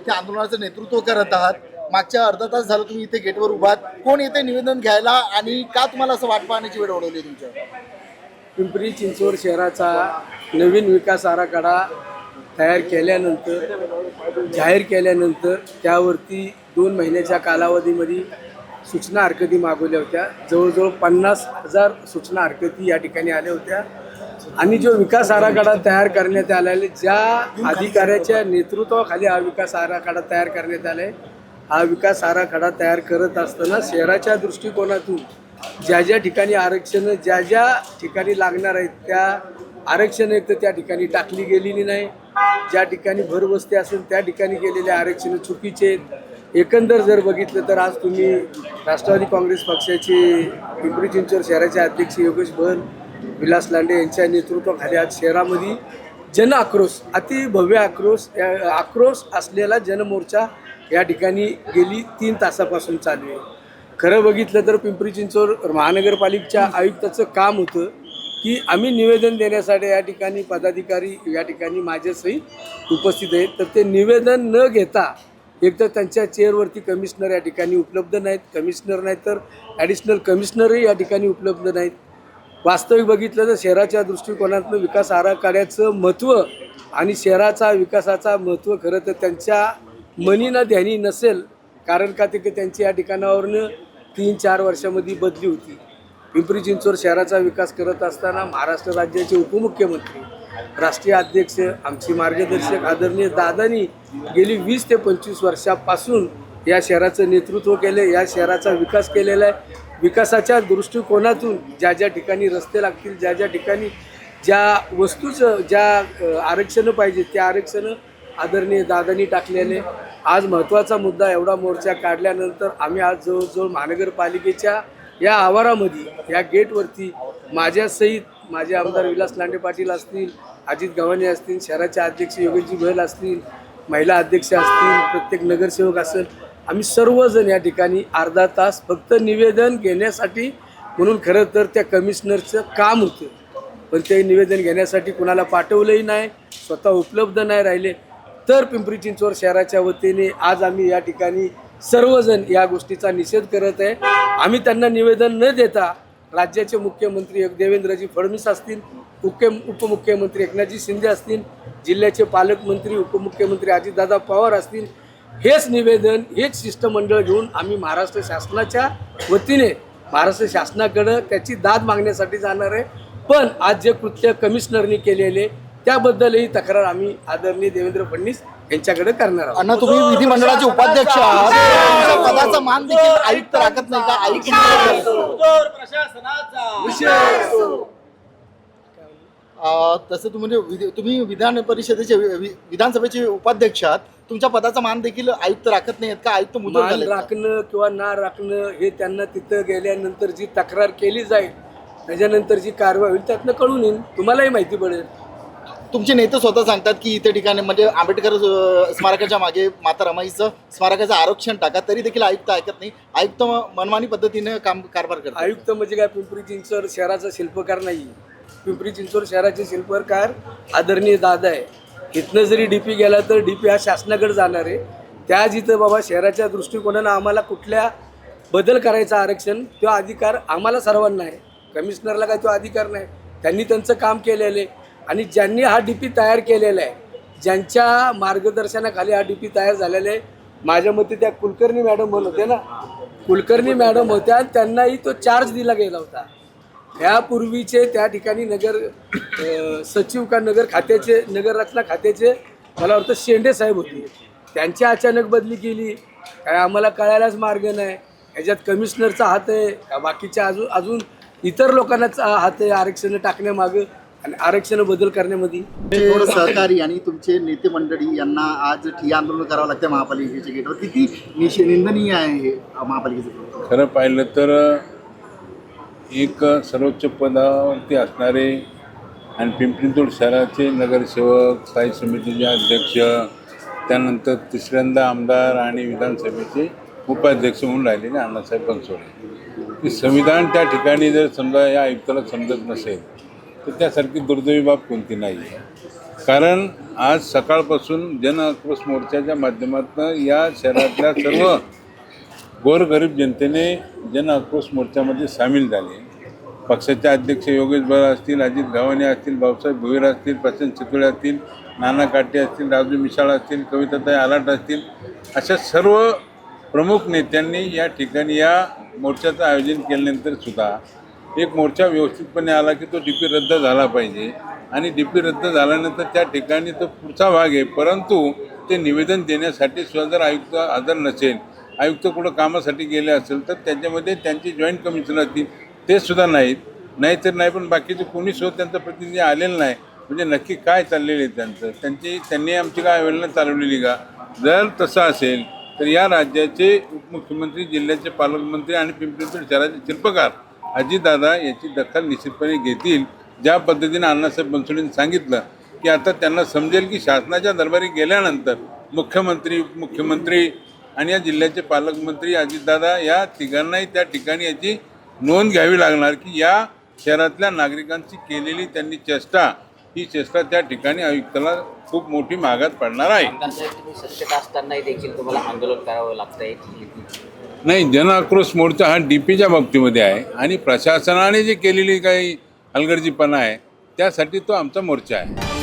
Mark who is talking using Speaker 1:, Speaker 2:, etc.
Speaker 1: इथे आंदोलनाचं नेतृत्व करत आहात. मागच्या अर्धा तास झालं तुम्ही इथे गेटवर उभात कोण येते निवेदन घ्यायला आणि का तुम्हाला असं वाट पाहण्याची वेळ ओढवली तुमच्या?
Speaker 2: पिंपरी चिंचवड शहराचा नवीन विकास आराखडा तयार केल्यानंतर जाहीर केल्यानंतर त्यावरती दोन महिन्याच्या कालावधीमध्ये सूचना हरकती मागवल्या होत्या. जवळजवळ पन्नास हजार सूचना हरकती या ठिकाणी आल्या होत्या. आणि जो विकास आराखडा तयार करण्यात आलेला ज्या अधिकाऱ्याच्या नेतृत्वाखाली हा विकास आराखडा तयार करण्यात आला आहे हा विकास आराखडा तयार करत असताना शहराच्या दृष्टिकोनातून ज्या ज्या ठिकाणी आरक्षण ज्या ज्या ठिकाणी लागणार आहेत त्या आरक्षण एक तर त्या ठिकाणी टाकली गेलेली नाही. ज्या ठिकाणी भरवस्ती असेल त्या ठिकाणी गेलेले आरक्षण चुकीचे आहेत. एकंदर जर बघितलं तर आज तुम्ही राष्ट्रवादी काँग्रेस पक्षाचे पिंपरी चिंचवड शहराचे अध्यक्ष योगेश भर विलास लांडे यांच्या नेतृत्वाखाली आज शहरामध्ये जन आक्रोश अति भव्य आक्रोश या- आक्रोश असलेला जनमोर्चा या ठिकाणी गेली तीन तासापासून चालू आहे. खरं बघितलं तर पिंपरी चिंचवड महानगरपालिकेच्या आयुक्ताचं काम होतं की आम्ही निवेदन देण्यासाठी या ठिकाणी पदाधिकारी या ठिकाणी माझ्यासहित उपस्थित आहेत. तर ते निवेदन न घेता एक तर त्यांच्या चेअरवरती कमिशनर या ठिकाणी उपलब्ध नाहीत. कमिशनर नाहीत तर ॲडिशनल कमिशनरही या ठिकाणी उपलब्ध नाहीत. वास्तविक बघितलं तर शहराच्या दृष्टिकोनातून विकास आराखड्याचं महत्त्व आणि शहराचा विकासाचा महत्त्व खरं तर त्यांच्या मनीनं ध्यानी नसेल कारण का ते की त्यांची या ठिकाणावरनं तीन चार वर्षामध्ये बदली होती. पिंपरी चिंचवड शहराचा विकास करत असताना महाराष्ट्र राज्याचे उपमुख्यमंत्री राष्ट्रीय अध्यक्ष आमचे मार्गदर्शक आदरणीय दादानी गेली वीस ते पंचवीस वर्षापासून या शहराचं नेतृत्व केले या शहराचा विकास केलेला आहे. विकासाच्या दृष्टिकोनातून ज्या ज्या ठिकाणी रस्ते लागतील ज्या ज्या ठिकाणी ज्या वस्तूचं ज्या आरक्षणं पाहिजे त्या आरक्षणं आदरणीय दादानी टाकलेले. आज महत्त्वाचा मुद्दा एवढा मोर्चा काढल्यानंतर आम्ही आज जवळजवळ महानगरपालिकेच्या या आवारामध्ये या गेटवरती माझ्यासहित माझे आमदार विलास लांडे पाटील असतील अजित गव्हाणे असतील शहराचे अध्यक्ष योगेशजी बहल असतील महिला अध्यक्ष असतील प्रत्येक नगरसेवक असेल आम्ही सर्वजण या ठिकाणी अर्धा तास फक्त निवेदन घेण्यासाठी म्हणून खरं तर त्या कमिशनरचं काम होतं. पण ते निवेदन घेण्यासाठी कुणाला पाठवलंही नाही स्वतः उपलब्ध नाही राहिले. तर पिंपरी चिंचवड शहराच्या वतीने आज आम्ही या ठिकाणी सर्वजण या गोष्टीचा निषेध करत आहे. आम्ही त्यांना निवेदन न देता राज्याचे मुख्यमंत्री एक देवेंद्रजी फडणवीस असतील मुख्य उपमुख्यमंत्री एकनाथजी शिंदे असतील जिल्ह्याचे पालकमंत्री उपमुख्यमंत्री अजितदादा पवार असतील हेच निवेदन हेच शिष्टमंडळ घेऊन आम्ही महाराष्ट्र शासनाच्या वतीने महाराष्ट्र शासनाकडं त्याची दाद मागण्यासाठी जाणार आहे. पण आज जे कृत्य कमिशनरनी केलेले त्याबद्दलही तक्रार आम्ही आदरणीय देवेंद्र फडणवीस यांच्याकडे करणार आहोत.
Speaker 1: अण्णा तुम्ही विधिमंडळाचे उपाध्यक्ष आहात. तुमच्या पदाचा मान देखील आयुक्त राखत नाही का? आयुक्त अं, तसं तुम्ही म्हणजे विधी- तुम्ही विधान परिषदेचे वि- वि- विधानसभेचे उपाध्यक्ष आहात. तुमच्या पदाचा मान देखील आयुक्त राखत नाही आहेत का? आयुक्त
Speaker 2: मान
Speaker 1: झाले
Speaker 2: राखणं किंवा ना राखणं हे त्यांना तिथं गेल्यानंतर जी तक्रार केली जाईल त्याच्यानंतर जी कारवाई होईल त्यातनं कळून येईल. तुम्हालाही माहिती पडेल.
Speaker 1: तुमचे नेते स्वतः सांगतात की इथे ठिकाणी म्हणजे आंबेडकर अं, स्मारकाच्या मागे माता रमाईचं स्मारकाचं आरक्षण टाका तरी देखील आयुक्त ऐकत नाही. आयुक्त म- मनमानी पद्धतीने काम कारभार करतात.
Speaker 2: आयुक्त म्हणजे काय? पिंपरी चिंचवड शहराचा शिल्पकार नाही पिंपरी चिंचवड शहराचे शिल्पकार आदरणीय दादा आहे. इथनं जरी डी पी गेला तर डी पी हा शासनाकडे जाणार आहे. त्या जिथं बाबा शहराच्या दृष्टिकोनानं आम्हाला कुठल्या बदल करायचा आरक्षण तो अधिकार आम्हाला सर्वांना आहे. कमिशनरला काय तो अधिकार नाही. त्यांनी त्यांचं काम केलेलं आहे. आणि ज्यांनी हा डी पी तयार केलेला आहे ज्यांच्या मार्गदर्शनाखाली हा डी पी तयार झालेला आहे माझ्या मते त्या कुलकर्णी मॅडम म्हणत होते ना कुलकर्णी मॅडम होत्या त्यांनाही तो चार्ज दिला गेला होता. यापूर्वीचे त्या ठिकाणी नगर अ, सचिव का नगर खात्याचे नगर रचना खात्याचे मला वाटतं शेंडे साहेब होते. त्यांची अचानक बदली केली. काय आम्हाला कळायलाच मार्ग नाही. ह्याच्यात कमिशनरचा हात आहे का बाकीच्या अजून अजून इतर लोकांनाच हात आहे आरक्षण टाकण्यामागं आणि आरक्षण बदल करण्यामध्ये.
Speaker 1: तुमचे सहकारी आणि तुमचे नेते मंडळी यांना आज ठिय्या आंदोलन करावं लागतं महापालिकेच्या गेटवर. किती निंदनीय आहे हे महापालिकेचं
Speaker 3: खरं पाहिलं तर एक सर्वोच्च पदावरती असणारे आणि पिंपरी शहराचे नगरसेवक स्थायी समितीचे अध्यक्ष त्यानंतर तिसऱ्यांदा आमदार आणि विधानसभेचे उपाध्यक्ष म्हणून राहिलेले अण्णासाहेब बनसोडे. की संविधान त्या ठिकाणी जर समजा या आयुक्ताला समजत नसेल तर त्यासारखी दुर्दैवी बाब कोणती नाही आहे. कारण आज सकाळपासून जन आक्रोश मोर्चाच्या माध्यमातून या शहरातल्या सर्व गोरगरीब जनतेने जन आक्रोश मोर्चामध्ये सामील झाले. पक्षाचे अध्यक्ष योगेश बरा असतील अजित गव्हाणे असतील भाऊसाहेब भुईर असतील प्रशांत चितुळे असतील नाना काटे असतील राजू मिसाळ असतील कविताताई आलाट असतील अशा सर्व प्रमुख नेत्यांनी या ठिकाणी या मोर्चाचं आयोजन केल्यानंतर सुद्धा एक मोर्चा व्यवस्थितपणे आला की तो डी पी रद्द झाला पाहिजे. आणि डी पी रद्द झाल्यानंतर त्या ठिकाणी तो पुढचा भाग आहे. परंतु ते निवेदन देण्यासाठी सुद्धा जर आयुक्त हजर नसेल आयुक्त कुठं कामासाठी गेले असेल तर त्याच्यामध्ये त्यांचे जॉईंट कमिशनर असतील ते सुद्धा नाहीत. नाहीतर नाही पण बाकीचे कोणी सुद्धा त्यांचा प्रतिनिधी आलेला नाही. म्हणजे नक्की काय चाललेलं आहे त्यांचं? त्यांची त्यांनी आमची काय अवेलना चालवलेली का? जर तसं असेल तर या राज्याचे उपमुख्यमंत्री जिल्ह्याचे पालकमंत्री आणि पिंपरी शहराचे शिल्पकार अजितदादा याची दखल निश्चितपणे घेतील. ज्या पद्धतीने अण्णासाहेब बनसोडेंनी सांगितलं की आता त्यांना समजेल की शासनाच्या दरबारी गेल्यानंतर मुख्यमंत्री उपमुख्यमंत्री आणि या जिल्ह्याचे पालकमंत्री अजितदादा या तिघांनाही त्या ठिकाणी याची नोंद घ्यावी लागणार की या शहरातल्या नागरिकांची केलेली त्यांनी चेष्टा ही चेष्टा त्या ठिकाणी आयुक्ताला खूप मोठी महागात पडणार आहे.
Speaker 4: आमदारसाहेब तुम्ही सत्तेत असतानाही देखील तुम्हाला आंदोलन करावं लागतंय.
Speaker 3: नाही जन आक्रोश मोर्चा हा डी पीच्या बाबतीमध्ये आहे आणि प्रशासनाने जे केलेली काही हलगर्जीपणा आहे त्यासाठी तो आमचा मोर्चा आहे.